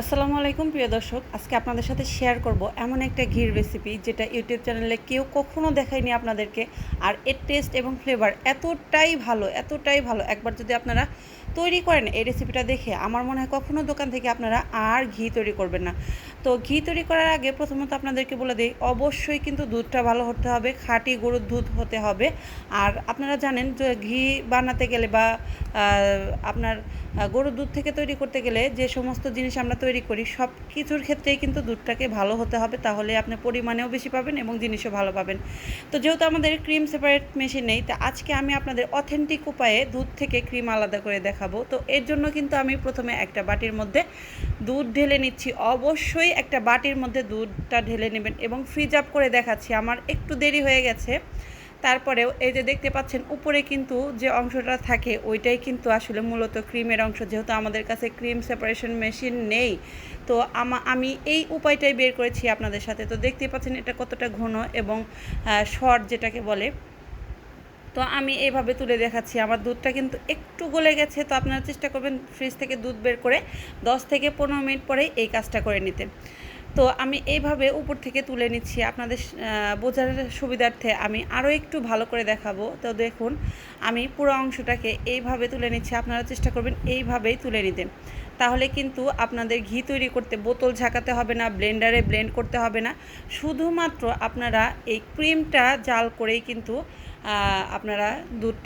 আসসালামু আলাইকুম, প্রিয় দর্শক। আজকে আপনাদের সাথে শেয়ার করব এমন একটা ঘির রেসিপি যেটা ইউটিউব চ্যানেলে কেউ কখনো দেখায়নি আপনাদেরকে। আর এর টেস্ট এবং ফ্লেভার এতটাই ভালো এতটাই ভালো। একবার যদি আপনারা তৈরি করেন এই রেসিপিটা দেখে আমার মনে হয় কখনো দোকান থেকে আপনারা আর ঘি তৈরি করবেন না। তো ঘি তৈরি করার আগে প্রথমত আপনাদেরকে বলে দিই, অবশ্যই কিন্তু দুধটা ভালো হতে হবে, খাঁটি গরুর দুধ হতে হবে। আর আপনারা জানেন যে ঘি বানাতে গেলে বা আপনার গরুর দুধ থেকে তৈরি করতে গেলে যে সমস্ত জিনিস আমরা তৈরি করি, সব কিছুর ক্ষেত্রেই কিন্তু দুধটাকে ভালো হতে হবে। তাহলে আপনি পরিমাণেও বেশি পাবেন এবং জিনিসও ভালো পাবেন। তো যেহেতু আমাদের ক্রিম সেপারেট মেশিন নেই, তা আজকে আমি আপনাদের অথেন্টিক উপায়ে দুধ থেকে ক্রিম আলাদা করে দেখাবো। তো এর জন্য কিন্তু আমি প্রথমে একটা বাটির মধ্যে দুধ ঢেলে নিচ্ছি। অবশ্যই একটা বাটির মধ্যে দুধটা ঢেলে নেবেন এবং ফ্রিজ আপ করে দেখাচ্ছি। আমার একটু দেরি হয়ে গেছে। তারপরেও এই যে দেখতে পাচ্ছেন, উপরে কিন্তু যে অংশটা থাকে, ওইটাই কিন্তু আসলে মূলত ক্রিমের অংশ। যেহেতু আমাদের কাছে ক্রিম সেপারেশন মেশিন নেই, তো আমা এই উপায়টাই বের করেছি আপনাদের সাথে। তো দেখতেই পাচ্ছেন এটা কতটা ঘন এবং শর্ট যেটাকে বলে তো আমি এইভাবে তুলে দেখাচ্ছি। আমার দুধটা কিন্তু একটু গলে গেছে, তো আপনারা চেষ্টা করবেন ফ্রিজ থেকে দুধ বের করে 10 থেকে পনেরো মিনিট পরেই এই কাজটা করে নিতে। তো আমি এইভাবে উপর থেকে তুলে নিচ্ছি। আপনাদের বোঝার সুবিধার্থে আমি আরও একটু ভালো করে দেখাবো। তো দেখুন, আমি পুরো অংশটাকে এইভাবে তুলে নিচ্ছি। আপনারা চেষ্টা করবেন এইভাবেই তুলে নিতে। তাহলে কিন্তু আপনাদের ঘি তৈরি করতে বোতল ঝাঁকাতে হবে না, ব্লেন্ডারে ব্লেন্ড করতে হবে না। শুধুমাত্র আপনারা এই ক্রিমটা জাল করেই কিন্তু আপনারা দুধ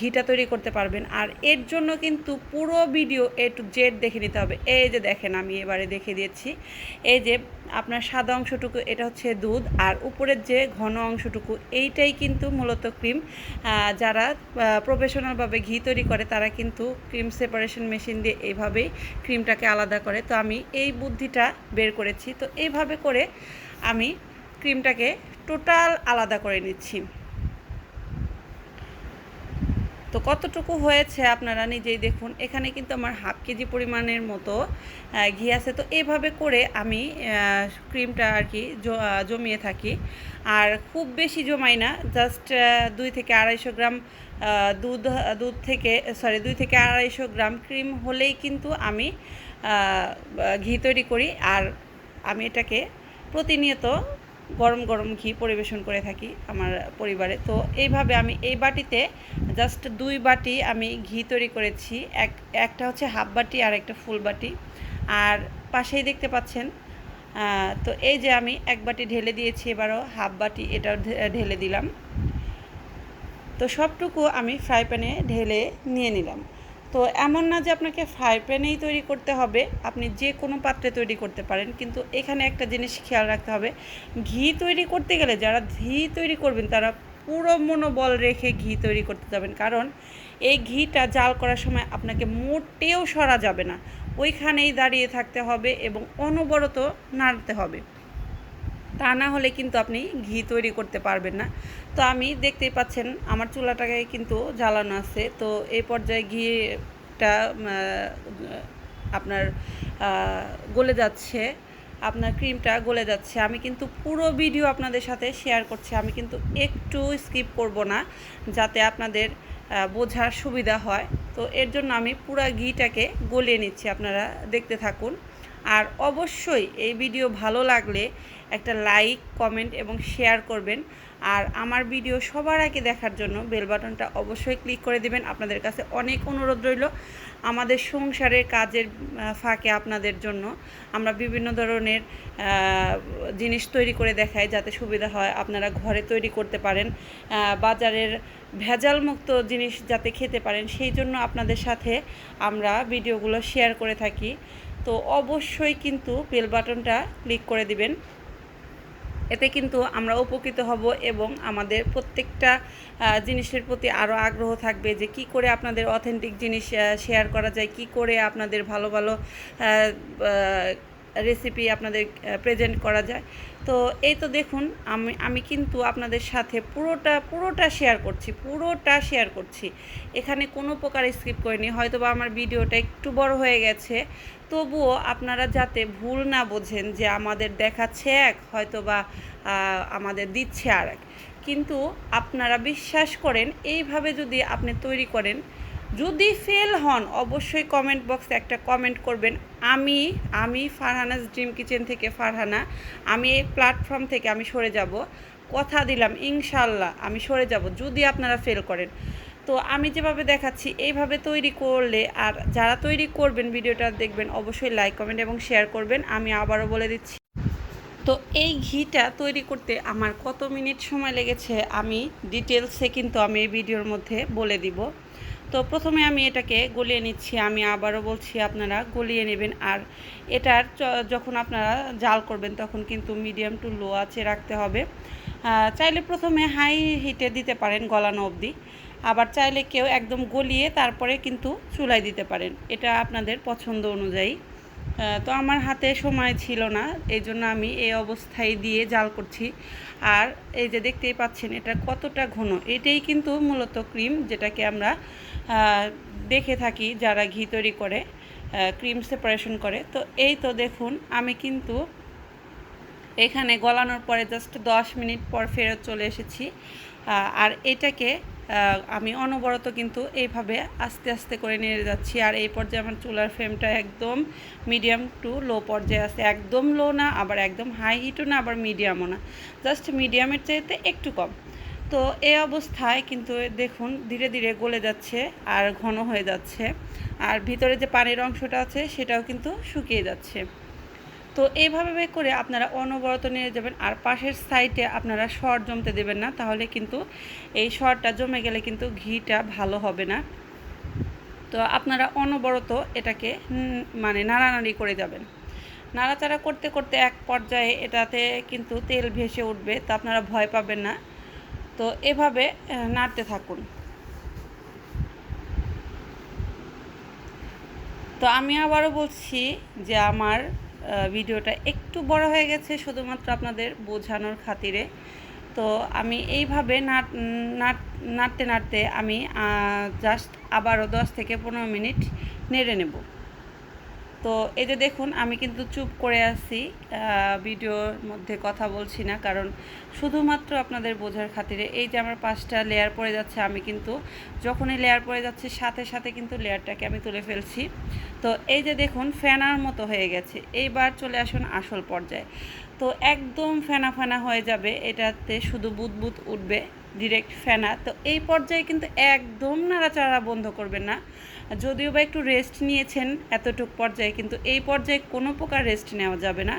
ঘিটা তৈরি করতে পারবেন। আর এর জন্য কিন্তু পুরো ভিডিও এ টু জেড দেখে নিতে হবে। এই যে দেখেন, আমি এবারে দেখে দিয়েছি। এই যে আপনার সাদা অংশটুকু, এটা হচ্ছে দুধ। আর উপরের যে ঘন অংশটুকু, এইটাই কিন্তু মূলত ক্রিম। যারা প্রফেশনালভাবে ঘি তৈরি করে, তারা কিন্তু ক্রিম সেপারেশন মেশিন দিয়ে এইভাবেই ক্রিমটাকে আলাদা করে। তো আমি এই বুদ্ধিটা বের করেছি। তো এইভাবে করে আমি ক্রিমটাকে টোটাল আলাদা করে নিচ্ছি। তো কতটুকু হয়েছে আপনারা নিজেই দেখুন। এখানে কিন্তু আমার হাফ কেজি পরিমাণের মতো ঘি আছে। তো এইভাবে করে আমি ক্রিমটা আর কি জমিয়ে থাকি। আর খুব বেশি জমাই না জাস্ট দুই থেকে আড়াইশো গ্রাম দুধ দুধ থেকে সরি দুই থেকে আড়াইশো গ্রাম ক্রিম হলেই কিন্তু আমি ঘি তৈরি করি। আর আমি এটাকে প্রতিনিয়ত গরম গরম ঘি পরিবেশন করে থাকি আমার পরিবারে। তো এইভাবে আমি এই বাটিতে জাস্ট দুই বাটি আমি ঘি তৈরি করেছি। এক, একটা হচ্ছে হাফ বাটি আর একটা ফুল বাটি। আর পাশেই দেখতে পাচ্ছেন তো এই যে আমি এক বাটি ঢেলে দিয়েছি, এবারও হাফ বাটি এটাও ঢেলে দিলাম। তো সবটুকু আমি ফ্রাই প্যানে ঢেলে নিয়ে নিলাম। তো এমন না যে আপনাকে ফ্রাই প্যানেই তৈরি করতে হবে, আপনি যে কোনো পাত্রে তৈরি করতে পারেন, কিন্তু এখানে একটা জিনিস খেয়াল রাখতে হবে, ঘি তৈরি করতে গেলে যারা ঘি তৈরি করবেন, তারা পুরো মনোবল রেখে ঘি তৈরি করতে যাবেন। কারণ এই ঘিটা জাল করার সময় আপনাকে মোটেও সরা যাবে না, ওইখানেই দাঁড়িয়ে থাকতে হবে এবং অনবরত নাড়তে হবে। তা না হলে কিন্তু আপনি ঘি তৈরি করতে পারবেন না। তো আমি দেখতেই পাচ্ছেন আমার চুলাটাকে কিন্তু জ্বালানো আছে। তো এই পর্যায়ে ঘিটা আপনার গলে যাচ্ছে। আপনার ক্রিমটা গলে যাচ্ছে। আমি কিন্তু পুরো ভিডিও আপনাদের সাথে শেয়ার করছি। আমি কিন্তু একটু স্কিপ করব না, যাতে আপনাদের বোঝার সুবিধা হয়। তো এর জন্য আমি পুরো ঘিটাকে গলিয়ে নিচ্ছি। আপনারা দেখতে থাকুন। আর অবশ্যই এই ভিডিও ভালো লাগলে একটা লাইক, কমেন্ট এবং শেয়ার করবেন। আর আমার ভিডিও সবার আগে দেখার জন্য বেল বাটনটা অবশ্যই ক্লিক করে দিবেন। আপনাদের কাছে অনেক অনুরোধ রইল আমাদের সংসারের কাজের ফাঁকে আপনাদের জন্য। আমরা বিভিন্ন ধরনের জিনিস তৈরি করে দেখাই যাতে সুবিধা হয়। আপনারা ঘরে তৈরি করতে পারেন বাজারের ভেজালমুক্ত জিনিস যাতে খেতে পারেন, সেই জন্য আপনাদের সাথে আমরা ভিডিওগুলো শেয়ার করে থাকি। তো অবশ্যই কিন্তু বেল বাটনটা ক্লিক করে দিবেন। এতে কিন্তু আমরা উপকৃত হব এবং আমাদের প্রত্যেকটা জিনিসের প্রতি আরও আগ্রহ থাকবে যে কি করে আপনাদের অথেন্টিক জিনিস শেয়ার করা যায়, কি করে আপনাদের ভালো ভালো রেসিপি আপনাদের প্রেজেন্ট করা যায়। তো এই তো দেখুন, আমি আমি কিন্তু আপনাদের সাথে পুরোটা পুরোটা শেয়ার করছি, পুরোটা শেয়ার করছি। এখানে কোনো প্রকার স্কিপ করিনি হয়তো বা আমার ভিডিওটা একটু বড় হয়ে গেছে। তবুও আপনারা যাতে ভুল না বোঝেন যে আমাদের দেখাচ্ছে এক হয়তো বা আমাদের দিচ্ছে আর এক কিন্তু আপনারা বিশ্বাস করেন, এইভাবে যদি আপনি তৈরি করেন যদি ফেল হন, অবশ্যই কমেন্ট বক্সে একটা কমেন্ট করবেন। আমি আমি ফারহানাস ড্রিম কিচেন থেকে ফারহানা, আমি এই প্ল্যাটফর্ম থেকে আমি সরে যাব। কথা দিলাম ইনশাল্লাহ আমি সরে যাব, যদি আপনারা ফেল করেন। তো আমি যেভাবে দেখাচ্ছি, এইভাবে তৈরি করলে আর যারা তৈরি করবেন, ভিডিওটা দেখবেন, অবশ্যই লাইক কমেন্ট এবং শেয়ার করবেন। আমি আবারও বলে দিচ্ছি। তো এই ঘিটা তৈরি করতে আমার কত মিনিট সময় লেগেছে, আমি ডিটেলসে কিন্তু আমি এই ভিডিওর মধ্যে বলে দিব। তো প্রথমে আমি এটাকে গলিয়ে নিচ্ছি, আমি আবারও বলছি আপনারা গলিয়ে নেবেন। আর এটার যখন আপনারা জাল করবেন তখন কিন্তু মিডিয়াম টু লো আছে রাখতে হবে। চাইলে প্রথমে হাই হিটে দিতে পারেন গলানো অবধি। আবার চাইলে কেউ একদম গলিয়ে তারপরে কিন্তু চুলায় দিতে পারেন। এটা আপনাদের পছন্দ অনুযায়ী। তো আমার হাতে সময় ছিল না এই জন্য আমি এই অবস্থায় দিয়ে জাল করছি। আর এই যে দেখতেই পাচ্ছেন, এটা কতটা ঘন, এটাই কিন্তু মূলত ক্রিম যেটাকে আমরা দেখে থাকি যারা ঘি তৈরি করে ক্রিম সেপারেশন করে। তো এই তো দেখুন, আমি কিন্তু এখানে গলানোর পরে জাস্ট দশ মিনিট পর ফেরত চলে এসেছি। আর এটাকে আমি অনবরত কিন্তু এইভাবে আস্তে আস্তে করে নিয়ে যাচ্ছি। আর এই পর্যায়ে আমার চুলার ফ্লেমটা একদম মিডিয়াম টু লো পর্যায়ে আছে। একদম লো না, আবার একদম হাই হিটও না, আবার মিডিয়ামও না। জাস্ট মিডিয়ামের চাইতে একটু কম। তো এই অবস্থায় কিন্তু দেখুন ধীরে ধীরে গলে যাচ্ছে আর ঘন হয়ে যাচ্ছে। আর ভিতরে যে পানির অংশটা আছে সেটাও কিন্তু শুকিয়ে যাচ্ছে। তো এইভাবে করে আপনারা অনবরত নিয়ে যাবেন আর পাশের সাইডে আপনারা সর জমতে দেবেন না, তাহলে কিন্তু এই সরটা জমে গেলে কিন্তু ঘিটা ভালো হবে না। তো আপনারা অনবরত এটাকে মানে নাড়ানাড়ি করে যাবেন। নাড়াচাড়া করতে করতে এক পর্যায়ে এটাতে কিন্তু তেল ভেসে উঠবে, তো আপনারা ভয় পাবেন না। তো এভাবে নাড়তে থাকুন। তো আমি আবারও বলছি যে আমার ভিডিওটা একটু বড় হয়ে গেছে শুধুমাত্র আপনাদের বোঝানোর খাতিরে। তো আমি এইভাবে নাড়তে নাড়তে আমি জাস্ট আবারও দশ থেকে পনেরো মিনিট নেড়ে নেব। তো এই যে দেখুন, আমি কিন্তু চুপ করে আছি ভিডিওর মধ্যে কথা বলছি না, কারণ শুধুমাত্র আপনাদের বোঝার খাতিরে এই যে আমার পাঁচটা লেয়ার পড়ে যাচ্ছে, আমি কিন্তু যখনই লেয়ার পড়ে যাচ্ছে, সাথে সাথে কিন্তু লেয়ারটাকে আমি তুলে ফেলছি। তো এই যে দেখুন, ফেনার মতো হয়ে গেছে। এইবার চলে আসুন আসল পর্যায়ে। তো একদম ফেনা ফেনা হয়ে যাবে, এটাতে শুধু বুদবুদ উঠবে। ডিরেক্ট ফেনা তো এই পর্যায়ে কিন্তু একদম নাড়াচাড়া বন্ধ করবেন না। যদিও বা একটু রেস্ট নিয়েছেন এতটুক পর্যায়ে, কিন্তু এই পর্যায়ে কোনো প্রকার রেস্ট নেওয়া যাবে না।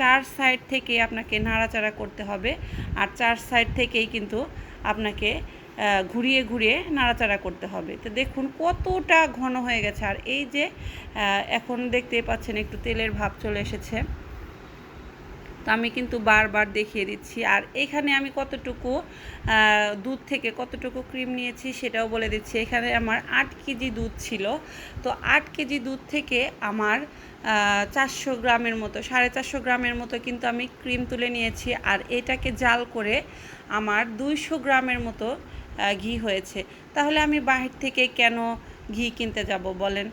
চার সাইড থেকে আপনাকে নাড়াচাড়া করতে হবে। আর চার সাইড থেকেই কিন্তু আপনাকে ঘুরিয়ে ঘুরিয়ে নাড়াচাড়া করতে হবে। তো দেখুন কতটা ঘন হয়ে গেছে। আর এই যে এখন দেখতেই পাচ্ছেন একটু তেলের ভাব চলে এসেছে। তো আমি কিন্তু বারবার দেখিয়ে দিচ্ছি। আর এখানে আমি কতটুকু দুধ থেকে কতটুকু ক্রিম নিয়েছি সেটাও বলে দিচ্ছি। এখানে আমার আট কেজি দুধ ছিল। তো আট কেজি দুধ থেকে আমার চারশো গ্রামের মতো, সাড়ে চারশো গ্রামের মতো কিন্তু আমি ক্রিম তুলে নিয়েছি। আর এটাকে জাল করে আমার দুইশো গ্রামের মতো ঘি হয়েছে। তাহলে আমি বাহির থেকে কেন ঘি কিনতে যাব বলেন?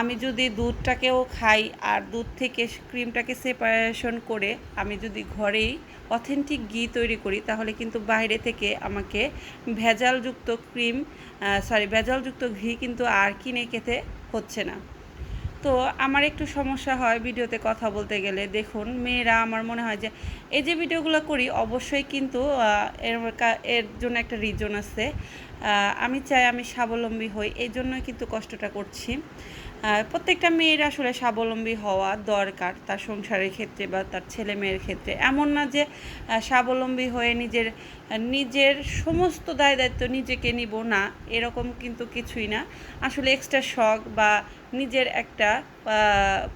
আমি যদি দুধটাকেও খাই আর দুধ থেকে ক্রিমটাকে সেপারেশন করে আমি যদি ঘরেই অথেন্টিক ঘি তৈরি করি, তাহলে কিন্তু বাইরে থেকে আমাকে ভেজালযুক্ত ক্রিম সরি ভেজালযুক্ত ঘি কিন্তু আর কিনে খেতে হচ্ছে না। তো আমার একটু সমস্যা হয় ভিডিওতে কথা বলতে গেলে। দেখুন, মেয়েরা আমার মনে হয় যে এই যে ভিডিওগুলো করি, অবশ্যই কিন্তু এর এর জন্য একটা রিজন আছে। আমি চাই আমি স্বাবলম্বী হই, এই জন্যই কিন্তু কষ্টটা করছি। প্রত্যেকটা মেয়ের আসলে স্বাবলম্বী হওয়া দরকার তার সংসারের ক্ষেত্রে বা তার ছেলে মেয়ের ক্ষেত্রে। এমন না যে স্বাবলম্বী হয়ে নিজের নিজের সমস্ত দায় দায়িত্ব নিজেকে নিব, না, এরকম কিন্তু কিছুই না। আসলে এক্সট্রা শখ বা নিজের একটা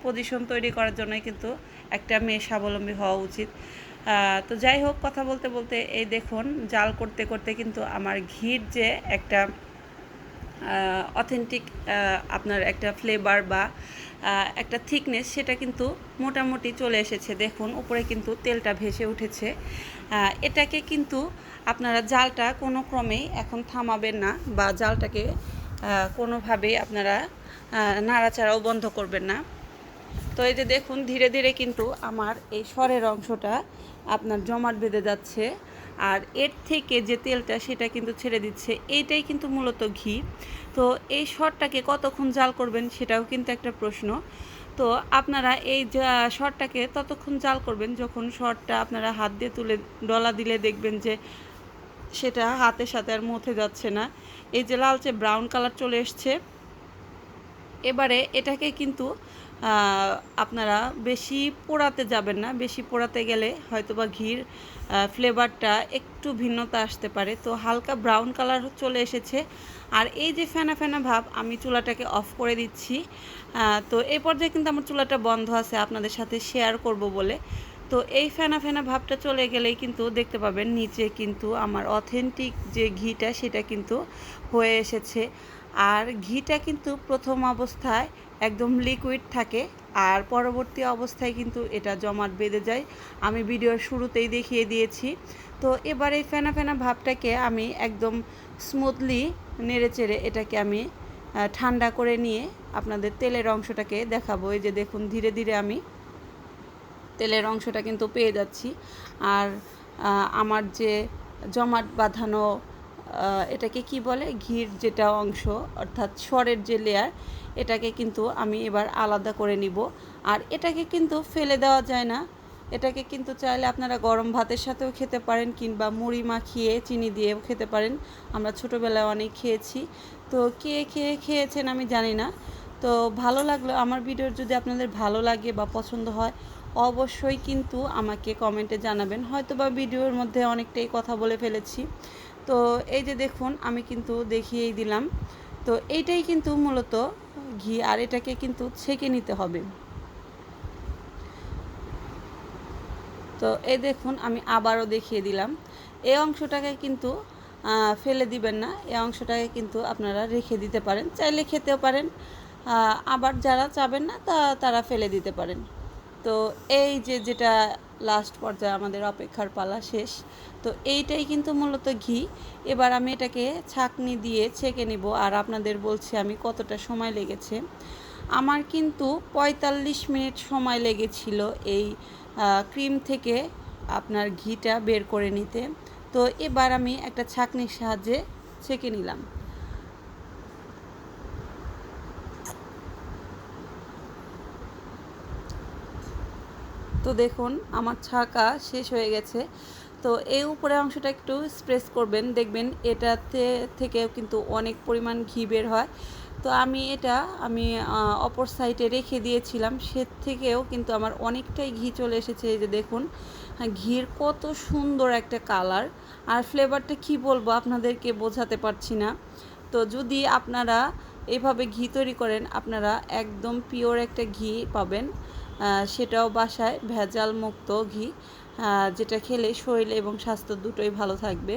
পজিশন তৈরি করার জন্যই কিন্তু একটা মেয়ে স্বাবলম্বী হওয়া উচিত। তো যাই হোক, কথা বলতে বলতে এই দেখুন, জাল করতে করতে কিন্তু আমার ঘির যে একটা অথেন্টিক আপনার একটা ফ্লেভার বা একটা থিকনেস সেটা কিন্তু মোটামুটি চলে এসেছে। দেখুন, উপরে কিন্তু তেলটা ভেসে উঠেছে। এটাকে কিন্তু আপনারা জালটা কোনো ক্রমেই এখন থামাবেন না বা জালটাকে কোনোভাবেই আপনারা নাড়াচাড়াও বন্ধ করবেন না। তো এই যে দেখুন, ধীরে ধীরে কিন্তু আমার এই স্বরের অংশটা আপনার জমাট বেঁধে যাচ্ছে। আর এর থেকে যে তেলটা সেটা কিন্তু ছেড়ে দিচ্ছে। এইটাই কিন্তু মূলত ঘি। তো এই স্বরটাকে কতক্ষণ জাল করবেন সেটাও কিন্তু একটা প্রশ্ন। তো আপনারা এই স্বরটাকে ততক্ষণ জাল করবেন যখন স্বরটা আপনারা হাত দিয়ে তুলে, ডলা দিলে দেখবেন যে সেটা হাতের সাথে আর মথে যাচ্ছে না। এই যে লালচে ব্রাউন কালার চলে এসছে। এবারে এটাকে কিন্তু আপনারা বেশি পোড়াতে যাবেন না। বেশি পোড়াতে গেলে হয়তোবা ঘির ফ্লেভারটা একটু ভিন্নতা আসতে পারে। তো হালকা ব্রাউন কালার চলে এসেছে। আর এই যে ফেনা ফেনা ভাব, আমি চুলাটাকে অফ করে দিচ্ছি। তো এই পর্যায়ে কিন্তু আমার চুলাটা বন্ধ আছে, আপনাদের সাথে শেয়ার করব বলে। তো এই ফেনা ফেনা ভাবটা চলে গেলেই কিন্তু দেখতে পাবেন নিচে কিন্তু আমার অথেন্টিক যে ঘিটা সেটা কিন্তু হয়ে এসেছে। আর ঘিটা কিন্তু প্রথম অবস্থায় একদম লিকুইড থাকে, আর পরবর্তী অবস্থায় কিন্তু এটা জমাট বেঁধে যায়। আমি ভিডিওর শুরুতেই দেখিয়ে দিয়েছি। তো এবার এই ফেনা ফেনা ভাবটাকে আমি একদম স্মুথলি নেড়ে চেড়ে এটাকে আমি ঠান্ডা করে নিয়ে আপনাদের তেলের অংশটাকে দেখাবো। এই যে দেখুন, ধীরে ধীরে আমি তেলের অংশটা কিন্তু পেয়ে যাচ্ছি। আর আমার যে জমাট বাঁধানো এটাকে কি বলে? ঘির যেটা অংশ, অর্থাৎ স্বরের যে লেয়ার এটাকে কিন্তু আমি এবার আলাদা করে নিব। আর এটাকে কিন্তু ফেলে দেওয়া যায় না। এটাকে কিন্তু চাইলে আপনারা গরম ভাতের সাথেও খেতে পারেন কিংবা মুড়ি মাখিয়ে চিনি দিয়েও খেতে পারেন। আমরা ছোটোবেলায় অনেক খেয়েছি। তো কে খেয়ে খেয়েছেন আমি জানি না। তো ভালো লাগল। আমার ভিডিওর যদি আপনাদের ভালো লাগে বা পছন্দ হয়, অবশ্যই কিন্তু আমাকে কমেন্টে জানাবেন। হয়তো বা ভিডিওর মধ্যে অনেকটাই কথা বলে ফেলেছি। তো এই যে দেখুন, আমি কিন্তু দেখিয়েই দিলাম। তো এইটাই কিন্তু মূলত ঘি, আর এটাকে কিন্তু ছেঁকে নিতে হবে। তো এই দেখুন, আমি আবারও দেখিয়ে দিলাম। এই অংশটাকে কিন্তু ফেলে দিবেন না। এই অংশটাকে কিন্তু আপনারা রেখে দিতে পারেন। চাইলে খেতেও পারেন। আবার যারা চাবেন না, তা, তারা ফেলে দিতে পারেন। তো এই যে, যেটা লাস্ট পর্যায়ে আমাদের অপেক্ষার পালা শেষ, তো এইটাই কিন্তু মূলত ঘি। এবার আমি এটাকে ছাঁকনি দিয়ে ছেঁকে নিব, আর আপনাদের বলছি আমি কতটা সময় লেগেছে। আমার কিন্তু পঁয়তাল্লিশ মিনিট সময় লেগেছিল এই ক্রিম থেকে আপনার ঘিটা বের করে নিতে। তো এবার আমি একটা ছাঁকনির সাহায্যে ছেঁকে নিলাম। তো দেখুন, আমার ছাকা শেষ হয়ে গেছে। তো এই উপরে অংশটা একটু স্প্রেস করবেন। দেখবেন এটাতে থেকেও কিন্তু অনেক পরিমাণ ঘি বের হয়। তো আমি এটা, আমি অপর সাইডে রেখে দিয়েছিলাম। সে থেকেও কিন্তু আমার অনেকটাই ঘি চলে এসেছে। এই যে দেখুন ঘির কত সুন্দর একটা কালার। আর ফ্লেভারটা কি বলব আপনাদেরকে বোঝাতে পারছি না। তো যদি আপনারা এভাবে ঘি তৈরি করেন, আপনারা একদম পিওর একটা ঘি পাবেন। সেটাও বাসায়, ভেজাল মুক্ত ঘি যেটা খেলে শরীর এবং স্বাস্থ্য দুটোই ভালো থাকবে।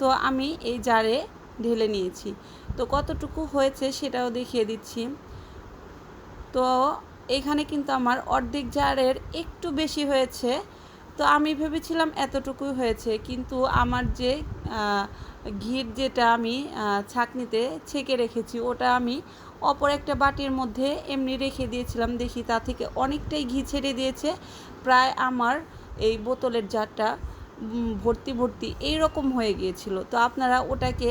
তো আমি এই জারে ঢেলে নিয়েছি। তো কতটুকু হয়েছে সেটাও দেখিয়ে দিচ্ছি। তো এখানে কিন্তু আমার অর্ধেক জারের একটু বেশি হয়েছে। তো আমি ভেবেছিলাম এতটুকুই হয়েছে, কিন্তু আমার যে ঘির যেটা আমি ছাঁকনিতে ছেঁকে রেখেছি, ওটা আমি অপর একটা বাটির মধ্যে এমনি রেখে দিয়েছিলাম। দেখি তা থেকে অনেকটাই ঘি ছেড়ে দিয়েছে। প্রায় আমার এই বোতলের জারটা ভর্তি ভর্তি এই রকম হয়ে গিয়েছিল। তো আপনারা ওটাকে